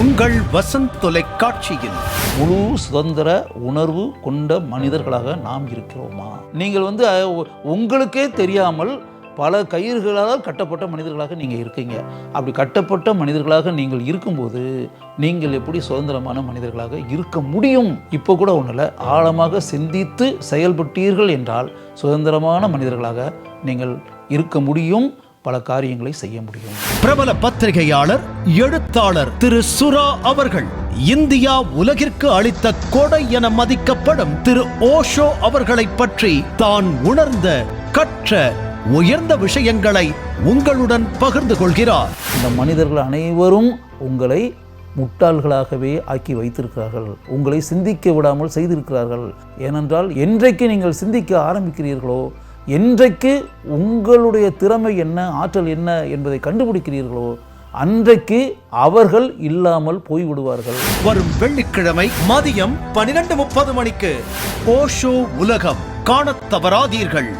உங்கள் வசந்த் தொலைக்காட்சியில். முழு சுதந்திர உணர்வு கொண்ட மனிதர்களாக நாம் இருக்கிறோமா? நீங்கள் வந்து உங்களுக்கே தெரியாமல் பல கயிறுகளால் கட்டப்பட்ட மனிதர்களாக நீங்கள் இருக்கீங்க. அப்படி கட்டப்பட்ட மனிதர்களாக நீங்கள் இருக்கும்போது நீங்கள் எப்படி சுதந்திரமான மனிதர்களாக இருக்க முடியும்? இப்போ கூட ஒன்றில் இல்லை ஆழமாக சிந்தித்து செயல்பட்டீர்கள் என்றால் சுதந்திரமான மனிதர்களாக நீங்கள் இருக்க முடியும். பல காரியங்களை செய்ய முடியும். பிரபல பத்திரிகையாளர் எழுத்தாளர் திரு சுரா அவர்கள் இந்தியா உலகிற்கு அளித்த கொடை என மதிக்கப்படும் திரு ஓஷோ அவர்களைப் பற்றி தான் உணர்ந்த கற்ற உயர்ந்த விஷயங்களை உங்களுடன் பகிர்ந்து கொள்கிறார். இந்த மனிதர்கள் அனைவரும் உங்களை முட்டாள்களாகவே ஆக்கி வைத்திருக்கிறார்கள். உங்களை சிந்திக்க விடாமல் செய்திருக்கிறார்கள். ஏனென்றால் என்றைக்கு நீங்கள் சிந்திக்க ஆரம்பிக்கிறீர்களோ என்றைக்கு உங்களுடைய திறமை என்ன ஆற்றல் என்ன என்பதை கண்டுபிடிக்கிறீர்களோ அன்றைக்கு அவர்கள் இல்லாமல் போய்விடுவார்கள். வரும் வெள்ளிக்கிழமை மதியம் பனிரெண்டு முப்பது மணிக்கு ஓஷோ உலகம். காணத் தவறாதீர்கள்.